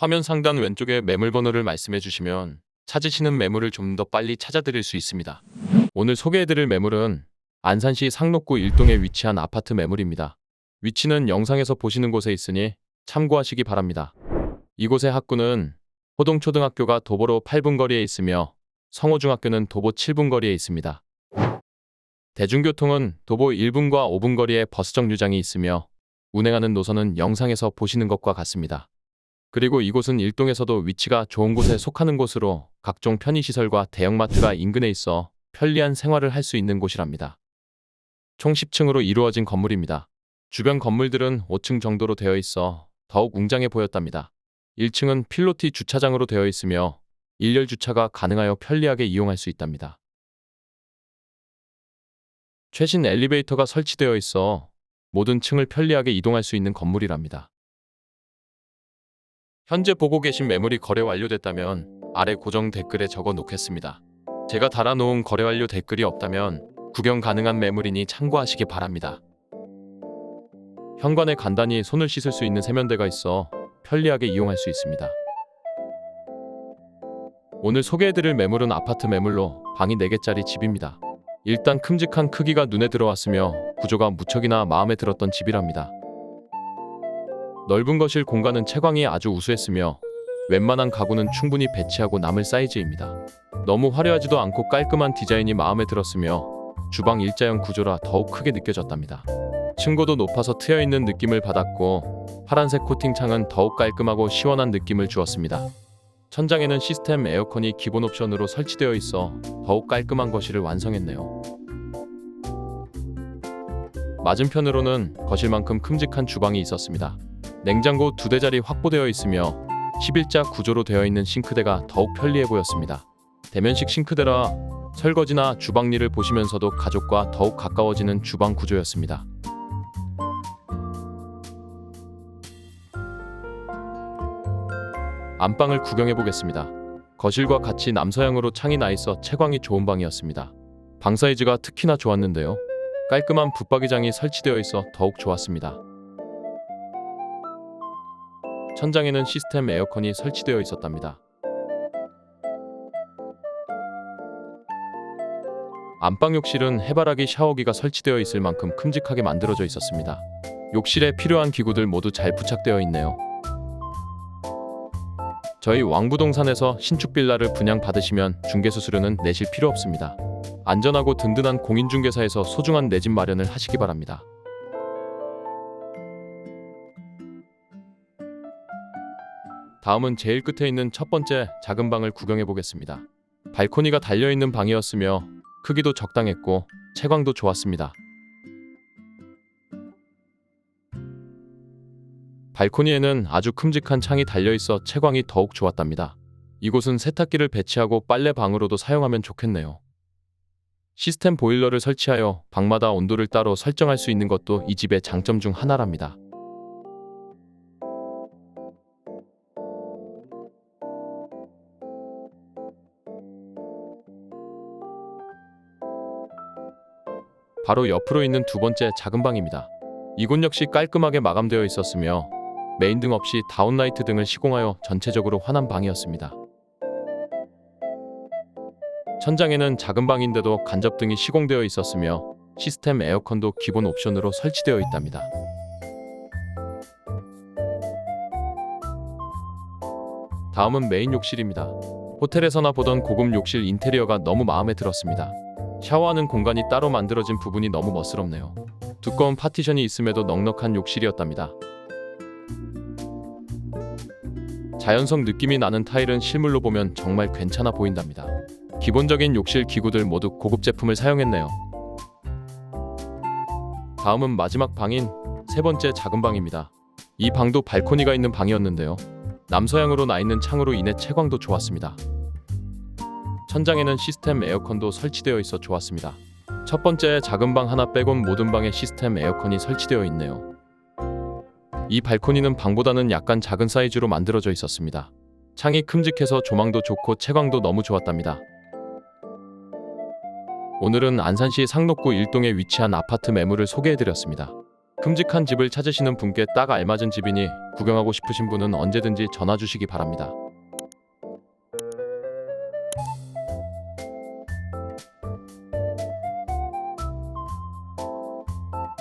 화면 상단 왼쪽에 매물 번호를 말씀해 주시면 찾으시는 매물을 좀 더 빨리 찾아드릴 수 있습니다. 오늘 소개해드릴 매물은 안산시 상록구 일동에 위치한 아파트 매물입니다. 위치는 영상에서 보시는 곳에 있으니 참고하시기 바랍니다. 이곳의 학구는 호동초등학교가 도보로 8분 거리에 있으며 성호중학교는 도보 7분 거리에 있습니다. 대중교통은 도보 1분과 5분 거리에 버스 정류장이 있으며 운행하는 노선은 영상에서 보시는 것과 같습니다. 그리고 이곳은 일동에서도 위치가 좋은 곳에 속하는 곳으로 각종 편의시설과 대형마트가 인근에 있어 편리한 생활을 할 수 있는 곳이랍니다. 총 10층으로 이루어진 건물입니다. 주변 건물들은 5층 정도로 되어 있어 더욱 웅장해 보였답니다. 1층은 필로티 주차장으로 되어 있으며 일렬 주차가 가능하여 편리하게 이용할 수 있답니다. 최신 엘리베이터가 설치되어 있어 모든 층을 편리하게 이동할 수 있는 건물이랍니다. 현재 보고 계신 매물이 거래 완료됐다면 아래 고정 댓글에 적어 놓겠습니다. 제가 달아놓은 거래 완료 댓글이 없다면 구경 가능한 매물이니 참고하시기 바랍니다. 현관에 간단히 손을 씻을 수 있는 세면대가 있어 편리하게 이용할 수 있습니다. 오늘 소개해드릴 매물은 아파트 매물로 방이 4개짜리 집입니다. 일단 큼직한 크기가 눈에 들어왔으며 구조가 무척이나 마음에 들었던 집이랍니다. 넓은 거실 공간은 채광이 아주 우수했으며 웬만한 가구는 충분히 배치하고 남을 사이즈입니다. 너무 화려하지도 않고 깔끔한 디자인이 마음에 들었으며 주방 일자형 구조라 더욱 크게 느껴졌답니다. 층고도 높아서 트여 있는 느낌을 받았고 파란색 코팅 창은 더욱 깔끔하고 시원한 느낌을 주었습니다. 천장에는 시스템 에어컨이 기본 옵션으로 설치되어 있어 더욱 깔끔한 거실을 완성했네요. 맞은편으로는 거실만큼 큼직한 주방이 있었습니다. 냉장고 두 대자리 확보되어 있으며 11자 구조로 되어 있는 싱크대가 더욱 편리해 보였습니다. 대면식 싱크대라 설거지나 주방 일을 보시면서도 가족과 더욱 가까워지는 주방 구조였습니다. 안방을 구경해 보겠습니다. 거실과 같이 남서향으로 창이 나 있어 채광이 좋은 방이었습니다. 방 사이즈가 특히나 좋았는데요. 깔끔한 붙박이장이 설치되어 있어 더욱 좋았습니다. 천장에는 시스템 에어컨이 설치되어 있었답니다. 안방 욕실은 해바라기 샤워기가 설치되어 있을 만큼 큼직하게 만들어져 있었습니다. 욕실에 필요한 기구들 모두 잘 부착되어 있네요. 저희 왕부동산에서 신축 빌라를 분양 받으시면 중개수수료는 내실 필요 없습니다. 안전하고 든든한 공인중개사에서 소중한 내 집 마련을 하시기 바랍니다. 다음은 제일 끝에 있는 첫 번째 작은 방을 구경해 보겠습니다. 발코니가 달려 있는 방이었으며 크기도 적당했고 채광도 좋았습니다. 발코니에는 아주 큼직한 창이 달려 있어 채광이 더욱 좋았답니다. 이곳은 세탁기를 배치하고 빨래 방으로도 사용하면 좋겠네요. 시스템 보일러를 설치하여 방마다 온도를 따로 설정할 수 있는 것도 이 집의 장점 중 하나랍니다. 바로 옆으로 있는 두 번째 작은 방입니다. 이곳 역시 깔끔하게 마감되어 있었으며 메인 등 없이 다운라이트 등을 시공하여 전체적으로 환한 방이었습니다. 천장에는 작은 방인데도 간접등이 시공되어 있었으며 시스템 에어컨도 기본 옵션으로 설치되어 있답니다. 다음은 메인 욕실입니다. 호텔에서나 보던 고급 욕실 인테리어가 너무 마음에 들었습니다. 샤워하는 공간이 따로 만들어진 부분이 너무 멋스럽네요. 두꺼운 파티션이 있음에도 넉넉한 욕실이었답니다. 자연성 느낌이 나는 타일은 실물로 보면 정말 괜찮아 보인답니다. 기본적인 욕실 기구들 모두 고급 제품을 사용했네요. 다음은 마지막 방인 세 번째 작은 방입니다. 이 방도 발코니가 있는 방이었는데요. 남서향으로 나 있는 창으로 인해 채광도 좋았습니다. 천장에는 시스템 에어컨도 설치되어 있어 좋았습니다. 첫 번째 작은 방 하나 빼곤 모든 방에 시스템 에어컨이 설치되어 있네요. 이 발코니는 방보다는 약간 작은 사이즈로 만들어져 있었습니다. 창이 큼직해서 조망도 좋고 채광도 너무 좋았답니다. 오늘은 안산시 상록구 일동에 위치한 아파트 매물을 소개해드렸습니다. 큼직한 집을 찾으시는 분께 딱 알맞은 집이니 구경하고 싶으신 분은 언제든지 전화 주시기 바랍니다.